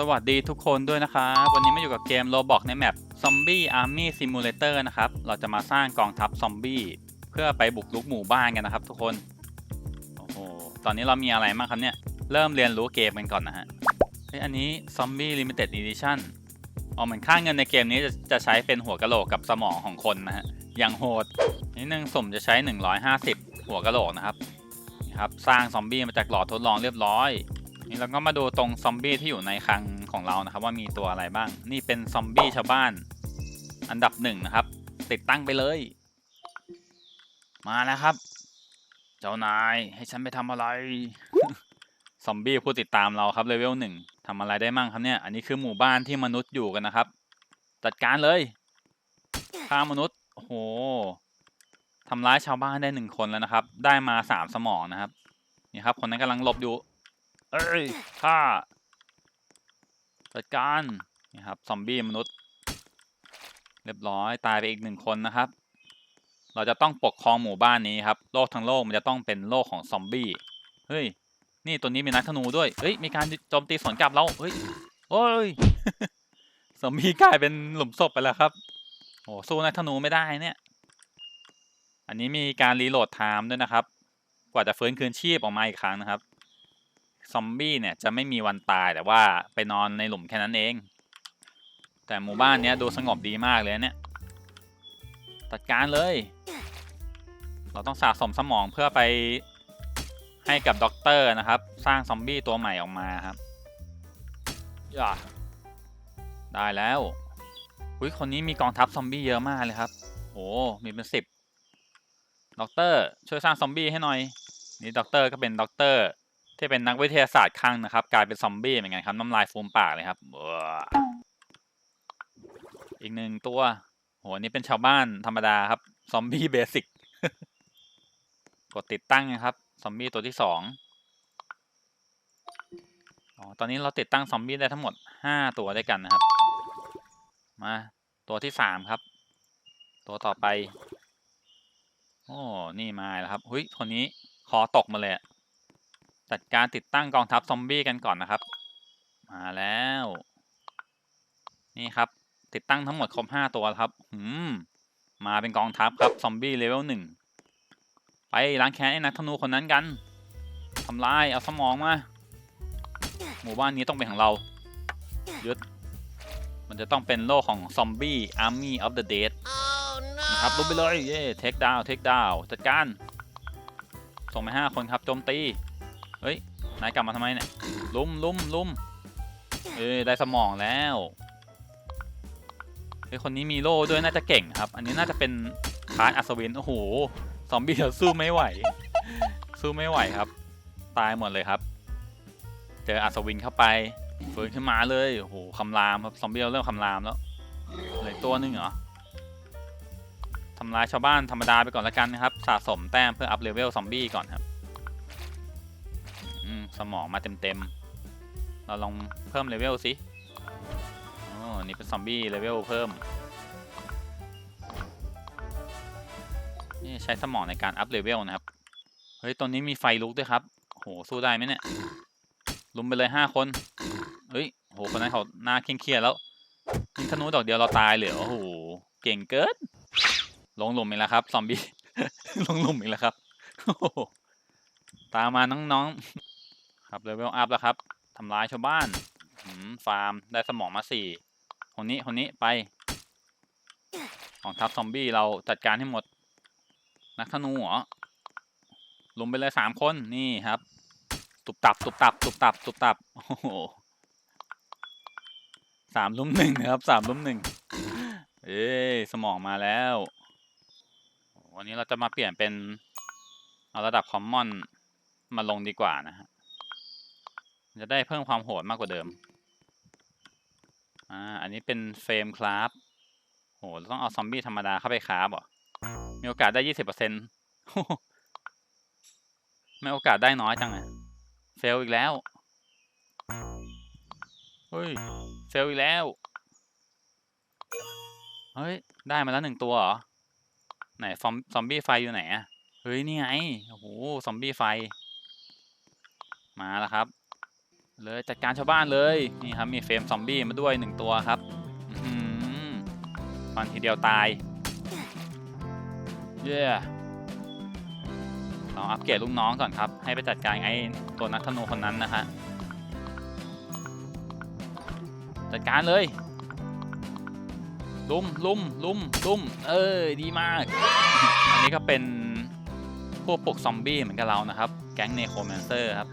สวัสดีทุกคนด้วยนะครับ วันนี้มาอยู่กับเกม Roblox ในแมป Zombie Army Simulator นะครับ เราจะมาสร้างกองทัพซอมบี้เพื่อไปบุกรุกหมู่บ้านกันนะครับทุกคน โอ้โห ตอนนี้เรามีอะไรบ้างครับเนี่ย เริ่มเรียนรู้เกมกันก่อนนะฮะ เฮ้ย อันนี้ Zombie Limited Edition อ๋อเหมือนค่าเงินในเกมนี้จะจะใช้เป็นหัวกะโหลกกับสมองของคนนะฮะ อย่างโหดนิดนึงสมจะใช้ 150 หัวกะโหลกนะครับนี่ครับ สร้างซอมบี้มาจากหลอดทดลองเรียบร้อย นี่เราก็มาดูตรงซอมบี้ที่อยู่ในคลังของเรานะครับ ว่ามีตัวอะไรบ้าง นี่เป็นซอมบี้ชาวบ้าน อันดับหนึ่งนะครับ ติดตั้งไปเลย มาแล้วครับ เจ้านายให้ฉันไปทำอะไร ซอมบี้ผู้ติดตามเราครับเลเวลหนึ่งทำอะไรได้มั่งครับเนี่ย อันนี้คือหมู่บ้านที่มนุษย์อยู่กันนะครับ จัดการเลยฆ่ามนุษย์โอ้โหทำร้ายชาวบ้านได้หนึ่งคนแล้วนะครับ ได้มาสามสมองนะครับ นี่ครับ คนนั้นกำลังหลบอยู่ เอ้ยฆ่าจัดการนี่ครับซอมบี้มนุษย์ เรียบร้อยตายไปอีกหนึ่งคนนะครับ เราจะต้องปกครองหมู่บ้านนี้ครับโลกทั้งโลกมันจะต้องเป็นโลกของซอมบี้เฮ้ยนี่ตัวนี้มีนักธนูด้วยเฮ้ยมีการโจมตีสวนกลับเราเฮ้ยโอ้ยซอมบี้กลายเป็นหลุมศพไปแล้วครับโอ้สู้นักธนูไม่ได้เนี่ยอันนี้มีการรีโหลดไทม์ด้วยนะครับ กว่าจะฟื้นคืนชีพออกมาอีกครั้งนะครับ ซอมบี้เนี่ยจะไม่มีวันตายแต่ว่าไปนอนในหลุมแค่นั้นเอง แต่หมู่บ้านเนี้ยดูสงบดีมากเลยเนี่ยจัดการเลย เราต้องสะสมสมองเพื่อไปให้กับด็อกเตอร์นะครับ สร้างซอมบี้ตัวใหม่ออกมาครับย่าได้แล้วอุ้ยคนนี้มีกองทัพซอมบี้เยอะมากเลยครับโอ้มีเป็นสิบด็อกเตอร์ช่วยสร้างซอมบี้ให้หน่อยนี่ด็อกเตอร์ก็เป็นด็อกเตอร์ ที่เป็นนักวิทยาศาสตร์คลั่งนะครับ กลายเป็นซอมบี้เหมือนกันครับน้ำลายฟูมปากเลยครับอีกหนึ่งตัวโหอันนี่เป็นชาวบ้านธรรมดาครับ ซอมบี้เบสิกกดติดตั้งนะครับ ซอมบี้ตัวที่สองอ๋อตอนนี้เราติดตั้งซอมบี้ได้ทั้งหมดห้าตัวด้วยกันนะครับ มาตัวที่สามครับ ตัวต่อไป โอ้ นี่มาแล้วครับ หุยคนนี้คอตกมาเลยอะ จัดการติดตั้งกองทัพซอมบี้กันก่อนนะครับ มาแล้ว นี่ครับ ติดตั้งทั้งหมดครบห้าตัวครับหืมมาเป็นกองทัพครับซอมบี้เลเวลหนึ่งไปล้างแค้นไอ้นักธนูคนนั้นกันทำลายเอาสมองมาหมู่บ้านนี้ต้องเป็นของเรายึดมันจะต้องเป็นโลกของซอมบี้ Army of the Dead นะครับลุกไปเลยเย่เทคดาวเทคดาวจัดการส่งไปห้าคนครับโจมตี ฮ้ย นายกลับมาทำไมเนี่ยลุมลุมลุมเอ้ยได้สมองแล้วเฮ้ยคนนี้มีโล่ด้วยน่าจะเก่งครับ อันนี้น่าจะเป็นคาร์ดอัศวินโอ้โหซอมบี้เราสู้ไม่ไหว สู้ไม่ไหวครับ ตายหมดเลยครับ เจออัศวินเข้าไปฟื้นขึ้นมาเลยโอ้โหคำรามครับซอมบี้เราเริ่มคำรามแล้วเหลือตัวนึงเหรอทำลายชาวบ้านธรรมดาไปก่อนละกันนะครับ สะสมแต้มเพื่ออัพเลเวลซอมบี้ก่อนครับ สมองมาเต็มๆ เราลองเพิ่มเลเวลสิอ๋อนี่เป็นซอมบี้เลเวลเพิ่ม นี่ใช้สมองในการอัพเลเวลนะครับ เฮ้ยตอนนี้มีไฟลุกด้วยครับ โห สู้ได้ไหมเนี่ย ลุมไปเลยห้าคน เฮ้ย โห คนนั้นเขาหน้าเคร่งเครียดแล้วยิงธนูดอกเดียวเราตายเลยเหรอโอ้โห เก่งเกิน ลงหลุมอีกแล้วครับ ซอมบี้ ลงหลุมอีกแล้วครับ ตามมาน้องๆ ครับเลเวลอัพแล้วครับทำร้ายชาวบ้านฟาร์มได้สมองมาสี่คนนี้คนนี้ไปของทัพซอมบี้เราจัดการให้หมด นักธนูเหรอลงไปเลยสามคนนี่ครับ ตุบตับตุบตับตุบตับตุบตับโอ้โหสามลุมหนึ่งนะครับสามลุมหนึ่งเอ้ยสมองมาแล้ว วันนี้เราจะมาเปลี่ยนเป็น เอาระดับคอมมอนมาลงดีกว่านะฮะมัน จะได้เพิ่มความโหดมากกว่าเดิม อ่า อันนี้เป็นเฟรมคราฟโหต้องเอาซอมบี้ธรรมดาเข้าไปคราฟเหรอ มีโอกาสได้ยี่สิบเปอร์เซ็นต์ไม่โอกาสได้น้อยจังอะเฟลอีกแล้ว เฮ้ย เฟลอีกแล้ว เฮ้ย ได้มาแล้วหนึ่งตัวเหรอ ไหนซอมซอมบี้ไฟอยู่ไหนอะเฮ้ย นี่ไง โอ้โห ซอมบี้ไฟ มาแล้วครับ เลยจัดการชาวบ้านเลยนี่ครับมีเฟรมซอมบี้มาด้วยหนึ่งตัวครับฟันทีเดียวตายเย้เราอัปเกรดลูกน้องก่อนครับ ให้ไปจัดการไอ้ตัวนักธนูคนนั้นนะฮะจัดการเลย ลุมลุมลุมลุมเออดีมาก อันนี้ก็เป็นพวกปลุกซอมบี้เหมือนกับเรานะครับ แก๊งเนโครแมนเซอร์ครับ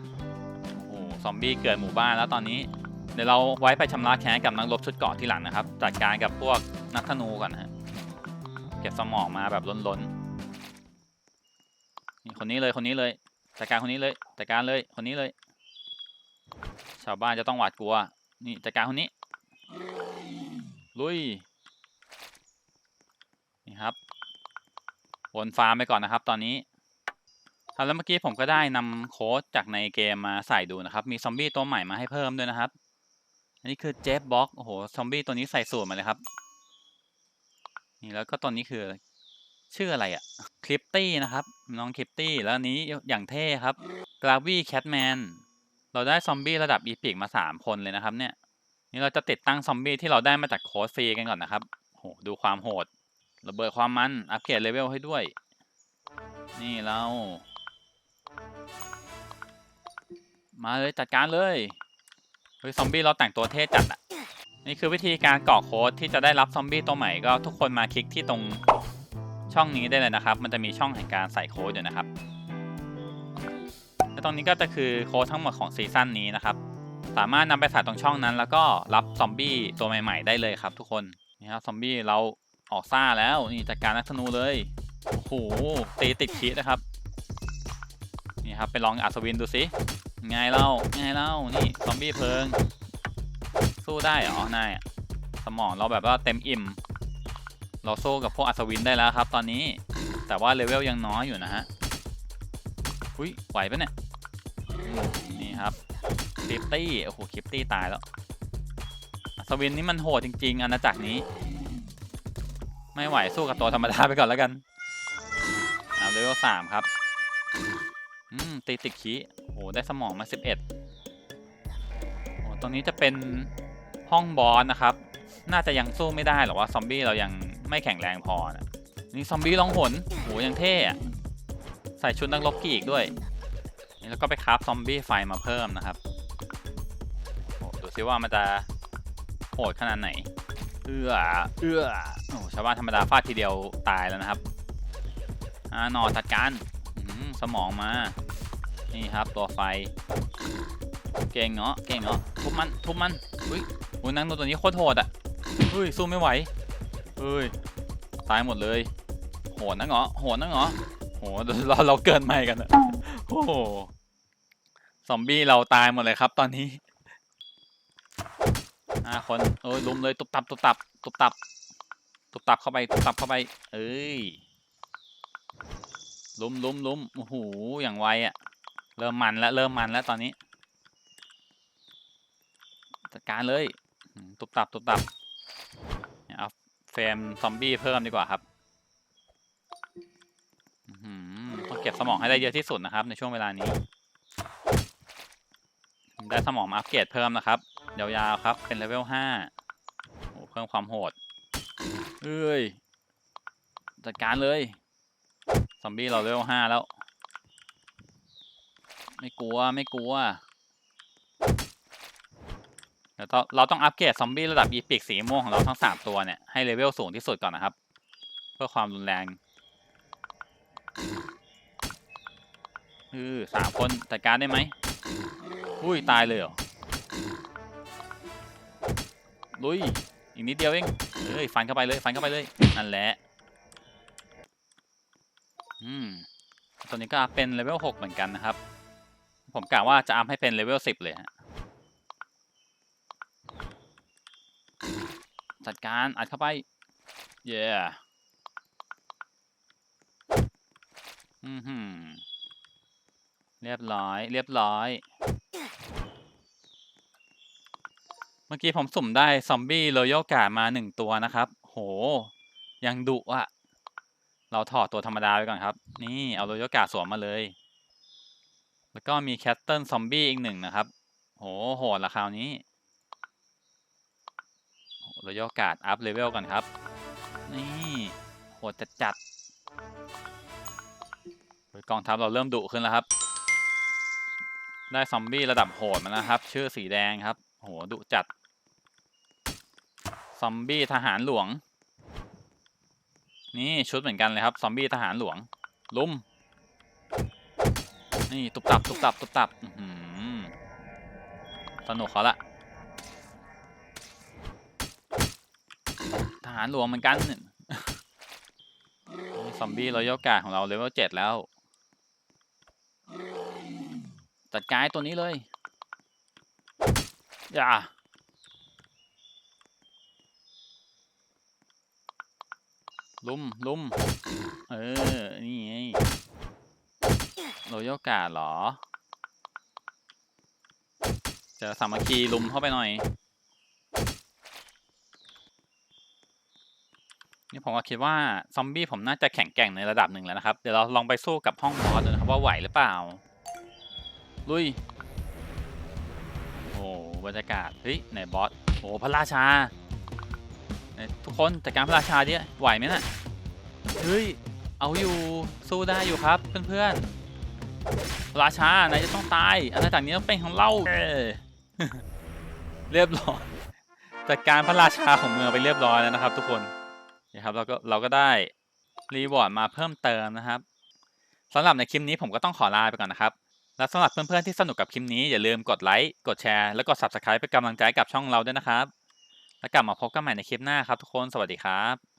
ซอมบี้เกิดหมู่บ้านแล้วตอนนี้ เดี๋ยวเราไว้ไปชำระแค้นกับนักรบชุดเกาะที่หลังนะครับ จัดการกับพวกนักธนูก่อนนะฮะเก็บสมองมาแบบล้นๆนี่คนนี้เลยคนนี้เลยจัดการคนนี้เลยจัดการเลยคนนี้เลย ชาวบ้านจะต้องหวาดกลัว นี่จัดการคนนี้ ลุย นี่ครับวนฟาร์มไปก่อนนะครับ ตอนนี้ ครับแล้วเมื่อกี้ผมก็ได้นำโค้ดจากในเกมมาใส่ดูนะครับ มีซอมบี้ตัวใหม่มาให้เพิ่มด้วยนะครับ อันนี้คือเจฟบ็อกโอ้โหซอมบี้ตัวนี้ใส่สูตรมาเลยครับ นี่แล้วก็ตัวนี้คือชื่ออะไรอะคลิปตี้นะครับน้องคลิปตี้แล้วอันนี้อย่างเท่ครับกราวี่แคทแมนเราได้ซอมบี้ระดับอีพิกมาสามคนเลยนะครับ เนี่ย นี่เราจะติดตั้งซอมบี้ที่เราได้มาจากโค้ดฟรีกันก่อนนะครับโหดูความโหดระเบิดความมันอัปเกรดเลเวลให้ด้วย นี่เรา มาเลยจัดการเลยเฮ้ยซอมบี้เราแต่งตัวเท่จัดอะนี่คือวิธีการกรอกโค้ดที่จะได้รับซอมบี้ตัวใหม่ก็ทุกคนมาคลิกที่ตรงช่องนี้ได้เลยนะครับ มันจะมีช่องแห่งการใส่โค้ดอยู่นะครับและตรงนี้ก็จะคือโค้ดทั้งหมดของซีซั่นนี้นะครับ สามารถนำไปใส่ตรงช่องนั้น แล้วก็รับซอมบี้ตัวใหม่ๆ ได้เลยครับ ทุกคนนี่ครับซอมบี้เราออกซ่าแล้วนี่จัดการนักธนูเลยโอ้โหตีติดคิดนะครับ นี่ครับไปลองอัศวินดูสิไงเล่าไงเล่านี่ซอมบี้เพลิง สู้ได้เหรอนายสมองเราแบบว่าเต็มอิ่ม เราสู้กับพวกอัศวินได้แล้วครับ ตอนนี้ แต่ว่าเลเวลยังน้อยอยู่นะฮะอุ้ยไหวปะเนี่ยนี่ครับคลิปตี้โอ้โหคลิปตี้ตายแล้วอัศวินนี่มันโหดจริง ๆอาณาจักรนี้ ไม่ไหวสู้กับตัวธรรมดาไปก่อนแล้วกันเอาเลเวลสามครับ อืม ตีติดขีโอ้โห ได้สมองมาสิบเอ็ดโอ้ตรงนี้จะเป็นห้องบอสนะครับ น่าจะยังสู้ไม่ได้หรอกว่าซอมบี้เรายังไม่แข็งแรงพอนะนี่ซอมบี้ลองหนโหยังเท่อะใส่ชุดนักรบกีกด้วยนี่แล้วก็ไปคราฟซอมบี้ไฟมาเพิ่มนะครับโอ้ดูซิว่ามันจะโหดขนาดไหน เอื้อ เอื้อ โอ้ชาวบ้านธรรมดาฟาดทีเดียวตายแล้วนะครับอ่านอจัดการ สมองมา นี่ครับตัวไฟ เก่งเนาะเก่งเนาะทุบมันทุบมันอุ้ยอุ้ยนางตัวนี้โคตรโหดอะเฮ้ยสู้ไม่ไหวเฮ้ยตายหมดเลย โหดนะเหรอโหดนะเหรอโหเราเราเกินใหม่กันอะโอ้โหซอมบี้เราตายหมดเลยครับตอนนี้ห้าคนโอ้ยลุมเลยตุบตับตุบตับตุบตับตุบตับเข้าไปตุบตับเข้าไป เอ้ย ลุมลุมลุมโอ้โหอย่างไวอะเริ่มมันแล้วเริ่มมันแล้วตอนนี้จัดการเลยตุบตับตุบตับเอาเฟมซอมบี้เพิ่มดีกว่าครับอื้อหือต้องเก็บสมองให้ได้เยอะที่สุดนะครับ ในช่วงเวลานี้ ได้สมองมาอัปเกรดเพิ่มนะครับยาวๆครับ เป็นเลเวลห้าโอ้เพิ่มความโหด เอ้ยจัดการเลย ซอมบี้เราเลเวลห้าแล้ว ไม่กลัวไม่กลัวเดี๋ยวเราต้องอัปเกรดซอมบี้ระดับอีพิกสีม่วงของเราทั้งสามตัวเนี่ยให้เลเวลสูงที่สุดก่อนนะครับ เพื่อความรุนแรงเออสามคนจัดการได้ไหมอุ้ยตายเลยเหรอลุยอีกนิดเดียวเองเอ้ยฟันเข้าไปเลยฟันเข้าไปเลยนั่นแหละ อืมตัวนี้ก็เป็นเลเวลหกเหมือนกันนะครับ ผมกะว่าจะอัพให้เป็นเลเวลสิบเลยฮะจัดการอัดเข้าไป เย้อือหือเรียบร้อย เรียบร้อย เมื่อกี้ผมสุ่มได้ซอมบี้โรยัลกาดมาหนึ่งตัวนะครับ โห ยังดุอะ เราถอดตัวธรรมดาไปก่อนครับ นี่เอาโรโยกาดสวมมาเลย แล้วก็มีแคทเทิลซอมบี้อีกหนึ่งนะครับ โหโหดละคราวนี้เรโยกาดอัพเลเวลก่อนครับ นี่โหดจัดจัดกองทัพเราเริ่มดุขึ้นแล้วครับ ได้ซอมบี้ระดับโหดมาแล้วครับ ชื่อสีแดงครับ โหดุจัด ซอมบี้ทหารหลวง นี่ชุดเหมือนกันเลยครับ ซอมบี้ทหารหลวง ลุม นี่ตุบตับตุบตับตุบตับสนุกเขาละทหารหลวงเหมือนกันซอมบี้รอยัลการของเราเลเวลเจ็ดแล้ว จัดการตัวนี้เลย อย่า ลุมลุมเออ นี่ไงโรยกาดเหรอจอสามัคคีลุมเข้าไปหน่อย นี่ผมก็คิดว่า ซอมบี้ผมน่าจะแข็งแกร่งในระดับหนึ่งแล้วนะครับ เดี๋ยวเราลองไปสู้กับห้องบอสดูนะครับว่าไหวหรือเปล่า ลุย โอ้บรรยากาศ เฮ้ยไหนบอส โอ้พระราชา ทุกคนจัดการพระราชาดิไหวไหมน่ะเฮ้ยเอาอยู่สู้ได้อยู่ครับเพื่อนๆราชานายจะต้องตายอาณาจักรนี้ต้องเป็นของเราเเรียบร้อยจัดการพระราชาของเมืองไปเรียบร้อยแล้วนะครับ ทุกคนนะครับเราก็เราก็ได้รีวอร์ดมาเพิ่มเติมนะครับสำหรับในคลิปนี้ผมก็ต้องขอลาไปก่อนนะครับ และสำหรับเพื่อนๆที่สนุกกับคลิปนี้อย่าลืมกดไลค์กดแชร์และกด Subscribe เป็นกำลังใจกับช่องเราด้วยนะครับ แล้วกลับมาพบกันใหม่ในคลิปหน้าครับทุกคน สวัสดีครับ